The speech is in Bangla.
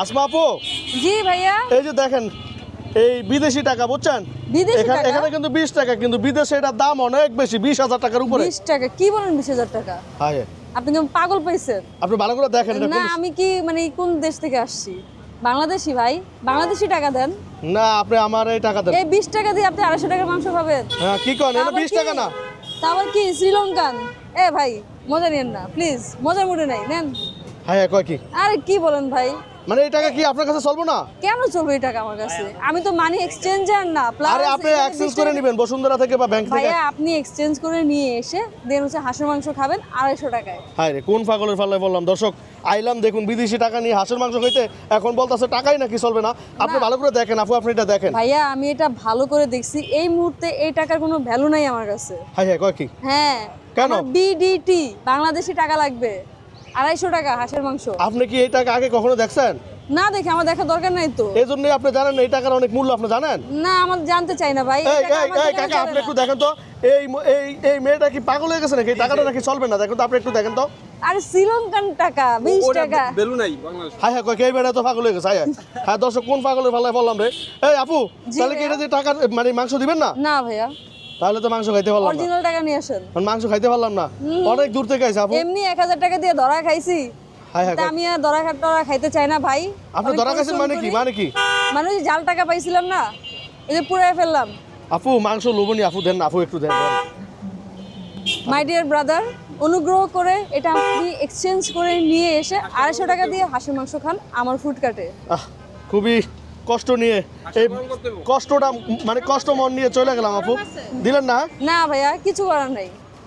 আসমা আপু? জি ভাইয়া। এই যে দেখেন এই বিদেশি টাকা বুঝছেন? এখানে কিন্তু বিশ টাকা কিন্তু বিদেশে এটার দাম অনেক বেশি বিশ হাজার টাকার উপরে। বিশ টাকা? কি বলেন বিশ হাজার টাকা? হ্যাঁ। আপনি কি পাগল পাইছেন? আপনি ভালো করে দেখেন না আমি কি মানে কোন দেশ থেকে আসছি? বাংলাদেশি ভাই। বাংলাদেশি টাকা দেন। না আপনি আমার এই টাকা দেন। এই বিশ টাকা দিয়ে আপনি আড়াইশো টাকার মাংস পাবেন হ্যাঁ কি করেন? এটা তারপর বিশ কি? টাকা না। তারপর কি? শ্রীলঙ্কান। এ ভাই মজা নিয়েন না প্লিজ মজার মুডে নাই নেন। হ্যাঁ কয় কি? আরে কি বলেন ভাই? মানে এই টাকা কি আপনার কাছে চলবো না? কেন চলবে এই টাকা আমার কাছে? আমি তো মানি এক্সচেঞ্জার না প্লাস আরে আপনি এক্সচেঞ্জ করে নেবেন বসুন্ধরা থেকে বা ব্যাংক থেকে। ভাইয়া আপনি এক্সচেঞ্জ করে নিয়ে এসে দেন হচ্ছে হাঁসের মাংস খাবেন আড়াইশো টাকায়। হায় রে কোন পাগলের ফাল্লায় বললাম? দর্শক আইলাম দেখুন বিদেশি টাকা নিয়ে হাঁসের মাংস খাইতে এখন বলতেছে টাকাই নাকি চলবে না। আপনি ভালো করে দেখেন আপু আপনি এটা দেখেন। ভাইয়া আমি এটা ভালো করে দেখছি। এই মুহূর্তে এই টাকার কোনো ভ্যালু নাই আমার কাছে। হ্যাঁ হ্যাঁ কয় কি? হ্যাঁ কেন? বিডিটি বাংলাদেশি টাকা লাগবে। আড়াইশো টাকা হাঁসের মাংস। আপনি কি এই টাকা আগে কখনো দেখছেন? না দেখে আমার দেখার দরকার নাই তো। এই জন্যই আপনি জানেন এই টাকার অনেক মূল্য আপনি জানেন? না আমার জানতে চাই না ভাই কাকা আপনি একটু দেখেন তো এই এই এই মেয়েটা কি পাগল হয়ে গেছে নাকি? এই টাকাটা নাকি চলবে না? দেখেন তো আপনি একটু দেখেন তো। আরে শ্রীলঙ্কান টাকা বিশ টাকা। বেলু নাই বাংলাদেশ হাই হাই কয় বেড়া তো পাগল হয়ে গেছে? হাই হাই হ্যাঁ দর্শক কোন পাগলের ফাল্লায় বললাম রে? এই আপু তাহলে কি এটা যে টাকা মানে মাংস দিবেন না? না ভাইয়া। তাহলে তো মাংস খাইতে পারলাম অরিজিনাল টাকা নিয়ে আসেন। মাংস খাইতে পারলাম না। অনেক দূর থেকে আইছে আপু। এমনি এক হাজার টাকা দিয়ে ধরা খাইছি। হাই তা আমি আর ধরা খা- টরা খাইতে চাই না ভাই। আপনি ধরা পরিশ্রম মানে কি? মানে কি? মানে যে জাল টাকা পাইছিলাম না এই যে পুরাই ফেললাম। আপু মাংস লোবনি আপু দেন না আপু একটু দেন দেন। মাই ডিয়ার ব্রাদার অনুগ্রহ করে এটা আপনি এক্সচেঞ্জ করে নিয়ে এসে আড়াইশো টাকা দিয়ে হাঁসের মাংস খান আমার ফুড কাটে খুবই কষ্ট নিয়ে এই কষ্টটা মানে কষ্ট মন নিয়ে চলে গেলাম আপু। দিলেন না? না ভাইয়া কিছু করার নাই।